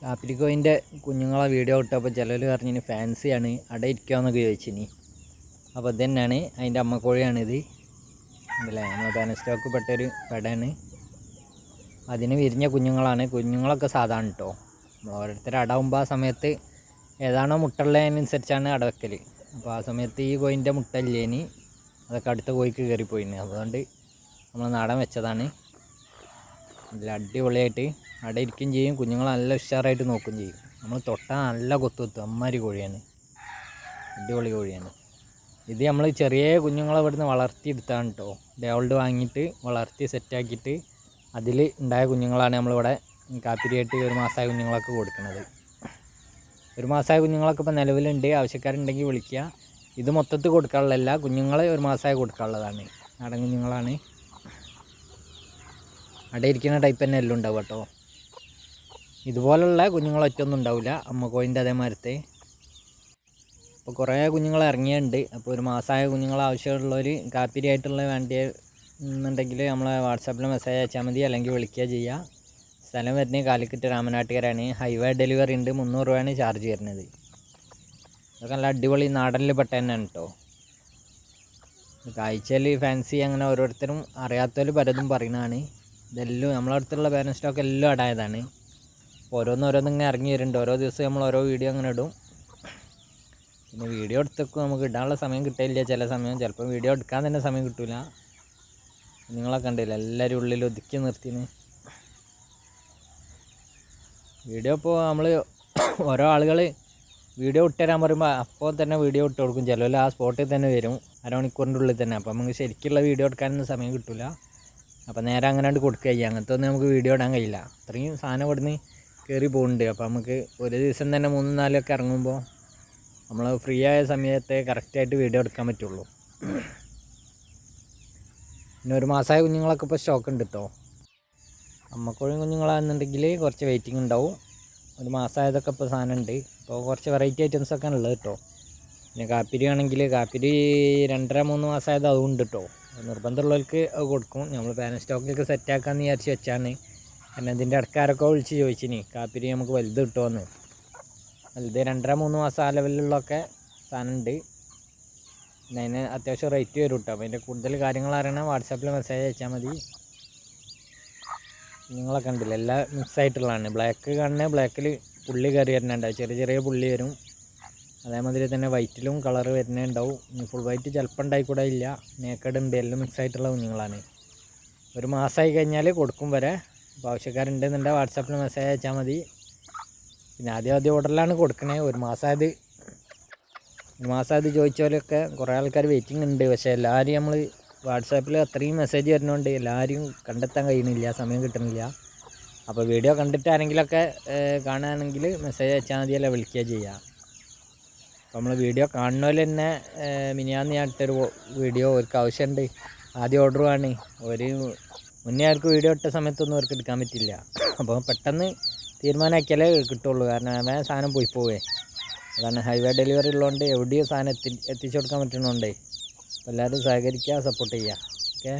കാപ്പിരിക്കോയിന്റെ കുഞ്ഞുങ്ങളെ വീഡിയോ ഇട്ടപ്പോൾ ചിലർ പറഞ്ഞിന് ഫാൻസിയാണ് അവിടെ ഇരിക്കാമെന്നൊക്കെ ചോദിച്ചിനി. അപ്പോൾ ഇത് തന്നെയാണ് അതിന്റെ അമ്മക്കോഴിയാണിത്. അല്ലേ നമ്മൾ പാനസ്റ്റോക്ക് പെട്ടൊരു പെടയാണ് അതിന് വിരിഞ്ഞ കുഞ്ഞുങ്ങളാണ്. കുഞ്ഞുങ്ങളൊക്കെ സാധാരണ കേട്ടോ നമ്മൾ ഓരോരുത്തർ അടാവുമ്പോൾ ആ സമയത്ത് ഏതാണോ മുട്ടുള്ളതിനനുസരിച്ചാണ് അട വെക്കൽ അപ്പോൾ ആ സമയത്ത് ഈ കോയിന്റെ മുട്ടല്ലേനി അതൊക്കെ അടുത്ത കോഴിക്ക് കയറിപ്പോയിന് അതുകൊണ്ട് നമ്മൾ നാടൻ വെച്ചതാണ്. നല്ല അടിപൊളിയായിട്ട് അവിടെ ഇരിക്കുകയും ചെയ്യും. കുഞ്ഞുങ്ങൾ നല്ല ഉഷാറായിട്ട് നോക്കുകയും ചെയ്യും. നമ്മൾ തൊട്ടാൽ നല്ല കൊത്തു കൊത്തും. അമ്മാരി കോഴിയാണ്. അടിപൊളി കോഴിയാണ്. ഇത് നമ്മൾ ചെറിയ കുഞ്ഞുങ്ങളെ ഇവിടുന്ന് വളർത്തിയെടുത്താണ് കേട്ടോ ഡേവൾഡ് വാങ്ങിയിട്ട് വളർത്തി സെറ്റാക്കിയിട്ട് അതിൽ ഉണ്ടായ കുഞ്ഞുങ്ങളാണ് നമ്മളിവിടെ കാപ്പിരിയായിട്ട് ഒരു മാസമായ കുഞ്ഞുങ്ങളൊക്കെ കൊടുക്കുന്നത്. ഒരു മാസമായ കുഞ്ഞുങ്ങളൊക്കെ ഇപ്പോൾ നിലവിലുണ്ട്. ആവശ്യക്കാരുണ്ടെങ്കിൽ വിളിക്കുക. ഇത് മൊത്തത്തിൽ കൊടുക്കാനുള്ളതല്ല കുഞ്ഞുങ്ങളെ ഒരു മാസമായി കൊടുക്കാനുള്ളതാണ്. നാടൻ കുഞ്ഞുങ്ങളാണ്. അവിടെ ഇരിക്കുന്ന ടൈപ്പ് തന്നെ എല്ലാം ഉണ്ടാവും കേട്ടോ. ഇതുപോലുള്ള കുഞ്ഞുങ്ങളൊറ്റൊന്നും ഉണ്ടാവില്ല. അമ്മ കോയിന്റെ അതേമാരത്തെ അപ്പോൾ കുറേ കുഞ്ഞുങ്ങൾ ഇറങ്ങിയിട്ടുണ്ട്. അപ്പോൾ ഒരു മാസമായ കുഞ്ഞുങ്ങൾ ആവശ്യമുള്ളവർ കാപ്പിരിയായിട്ടുള്ള വേണ്ടിയ എന്നുണ്ടെങ്കിൽ നമ്മളെ വാട്സാപ്പിൽ മെസ്സേജ് അയച്ചാൽ മതി. അല്ലെങ്കിൽ വിളിക്കുക ചെയ്യുക സ്ഥലം വരുന്നത് കാലിക്കറ്റ് രാമനാട്ടുകാരാണ് ഹൈവേ ഡെലിവറി ഉണ്ട്. മുന്നൂറ് രൂപയാണ് ചാർജ് വരുന്നത്. അതൊക്കെ നല്ല അടിപൊളി നാടനിൽ പെട്ട തന്നെയാണ് കേട്ടോ. കാഴ്ചയിൽ ഫാൻസി അങ്ങനെ ഓരോരുത്തരും അറിയാത്തവർ പലതും പറയുന്നതാണ്. ഇതെല്ലാം നമ്മളെ അടുത്തുള്ള ബാനർ സ്റ്റോക്ക് എല്ലാം അടായതാണ് ഓരോന്നോരോന്ന് ഇങ്ങനെ ഇറങ്ങി വരുന്നുണ്ട്. ഓരോ ദിവസം നമ്മൾ ഓരോ വീഡിയോ അങ്ങനെ ഇടും. പിന്നെ വീഡിയോ എടുത്തേക്കും നമുക്ക് ഇടാനുള്ള സമയം കിട്ടില്ല ചില സമയം ചിലപ്പോൾ വീഡിയോ എടുക്കാൻ തന്നെ സമയം കിട്ടില്ല നിങ്ങളെ കണ്ടില്ല? എല്ലാവരും ഉള്ളിൽ ഒതുക്കി നിർത്തിന് വീഡിയോ ഇപ്പോൾ നമ്മൾ ഓരോ ആളുകൾ വീഡിയോ ഇട്ടുതരാൻ പറയുമ്പോൾ അപ്പോൾ തന്നെ വീഡിയോ ഇട്ട് കൊടുക്കും. ചിലവർ ആ സ്പോട്ടിൽ തന്നെ വരും. അരമണിക്കൂറിന്റെ ഉള്ളിൽ തന്നെ. അപ്പോൾ നമുക്ക് ശരിക്കുള്ള വീഡിയോ എടുക്കാനൊന്നും സമയം കിട്ടില്ല അപ്പോൾ നേരെ അങ്ങനെ കൊണ്ട് കൊടുക്കുക ചെയ്യുക അങ്ങനത്തെ ഒന്നും നമുക്ക് വീഡിയോ ഇടാൻ കഴിയില്ല. അത്രയും സാധനം ഇവിടുന്ന് കയറി പോകുന്നുണ്ട് അപ്പോൾ നമുക്ക് ഒരു ദിവസം തന്നെ മൂന്നും നാലൊക്കെ ഇറങ്ങുമ്പോൾ നമ്മൾ ഫ്രീ ആയ സമയത്തെ കറക്റ്റായിട്ട് വീഡിയോ എടുക്കാൻ പറ്റുള്ളൂ. പിന്നെ ഒരു മാസമായ കുഞ്ഞുങ്ങളൊക്കെ ഇപ്പോൾ സ്റ്റോക്ക് ഉണ്ട് കേട്ടോ അമ്മക്കോഴി കുഞ്ഞുങ്ങളാണെന്നുണ്ടെങ്കിൽ കുറച്ച് വെയിറ്റിംഗ് ഉണ്ടാവും. ഒരു മാസമായതൊക്കെ ഇപ്പോൾ സാധനം ഉണ്ട്. ഇപ്പോൾ കുറച്ച് വെറൈറ്റി ഐറ്റംസ് ഒക്കെ ഉള്ളത് കേട്ടോ പിന്നെ കാപ്പിരി ആണെങ്കിൽ കാപ്പിരി രണ്ടര മൂന്ന് മാസമായത് അതും ഉണ്ട് കേട്ടോ നിർബന്ധമുള്ളവർക്ക് അത് കൊടുക്കും. നമ്മൾ പാനൽ സ്റ്റോക്കിലൊക്കെ സെറ്റാക്കാമെന്ന് വിചാരിച്ച് വെച്ചാണ്. കാരണം ഇതിന്റെ ഇടക്കാരൊക്കെ വിളിച്ച് ചോദിച്ചിനി കാപ്പിരി നമുക്ക് വലുത് കിട്ടുമെന്ന് വലുത് രണ്ടര മൂന്ന് മാസം ആ ലെവലിലുള്ളൊക്കെ സാധനം ഉണ്ട് പിന്നെ അതിന് അത്യാവശ്യം റേറ്റ് വരും കേട്ടോ അപ്പോൾ അതിന്റെ കൂടുതൽ കാര്യങ്ങൾ അറിയണം വാട്സാപ്പിൽ മെസ്സേജ് അയച്ചാൽ മതി. നിങ്ങളൊക്കെ ഉണ്ടല്ലോ എല്ലാം മിക്സ് ആയിട്ടുള്ളതാണ്. ബ്ലാക്ക് കാണുന്നത് ബ്ലാക്കിൽ പുള്ളി കയറി വരുന്നുണ്ടാവും ചെറിയ ചെറിയ പുള്ളി വരും. അതേമാതിരി തന്നെ വൈറ്റിലും കളർ വരുന്നുണ്ടാവും. ഫുൾ വൈറ്റ് ചിലപ്പോൾ ഉണ്ടായിക്കൂടെ ഇല്ല. നേക്കഡ് ഉണ്ട്. എല്ലാം മിക്സ് ആയിട്ടുള്ള കുഞ്ഞുങ്ങളാണ്. ഒരു മാസമായി കഴിഞ്ഞാൽ കൊടുക്കും വരെ. അപ്പോൾ ആവശ്യക്കാരുണ്ടെന്നുണ്ടെങ്കിൽ വാട്സാപ്പിൽ മെസ്സേജ് അയച്ചാൽ മതി. പിന്നെ ആദ്യം ആദ്യം ഓർഡറിലാണ് കൊടുക്കണേ. ഒരു മാസമായത് ഒരു മാസമായത് ചോദിച്ചവരൊക്കെ കുറേ ആൾക്കാർ വെയിറ്റിംഗ് ഉണ്ട്. പക്ഷേ എല്ലാവരും നമ്മൾ വാട്സാപ്പിൽ അത്രയും മെസ്സേജ് വരുന്നതുകൊണ്ട് എല്ലാവരും കണ്ടെത്താൻ കഴിയുന്നില്ല. സമയം കിട്ടുന്നില്ല. അപ്പോൾ വീഡിയോ കണ്ടിട്ട് ആരെങ്കിലുമൊക്കെ കാണുകയാണെങ്കിൽ മെസ്സേജ് അയച്ചാൽ മതിയല്ല വിളിക്കുക ചെയ്യുക നമ്മൾ വീഡിയോ കാണുന്നതിൽ തന്നെ മിനിയാന്ന് ഞാൻ ഇട്ടൊരു വീഡിയോ അവർക്ക് ആവശ്യമുണ്ട് ആദ്യം ഓർഡർ ആണ് ഒരു മുന്നേ അവർക്ക് വീഡിയോ ഇട്ട സമയത്തൊന്നും അവർക്ക് എടുക്കാൻ പറ്റില്ല. അപ്പോൾ പെട്ടെന്ന് തീരുമാനമാക്കിയാലേ കിട്ടുള്ളൂ. കാരണം അവൻ സാധനം പോയി പോവേ. അതാണ് ഹൈവേ ഡെലിവറി ഉള്ളതുകൊണ്ട് എവിടെയും സാധനം എത്തി എത്തിച്ചു കൊടുക്കാൻ പറ്റുന്നുണ്ടേ എല്ലാവരും സഹകരിക്കുക സപ്പോർട്ട് ചെയ്യുക ഓക്കെ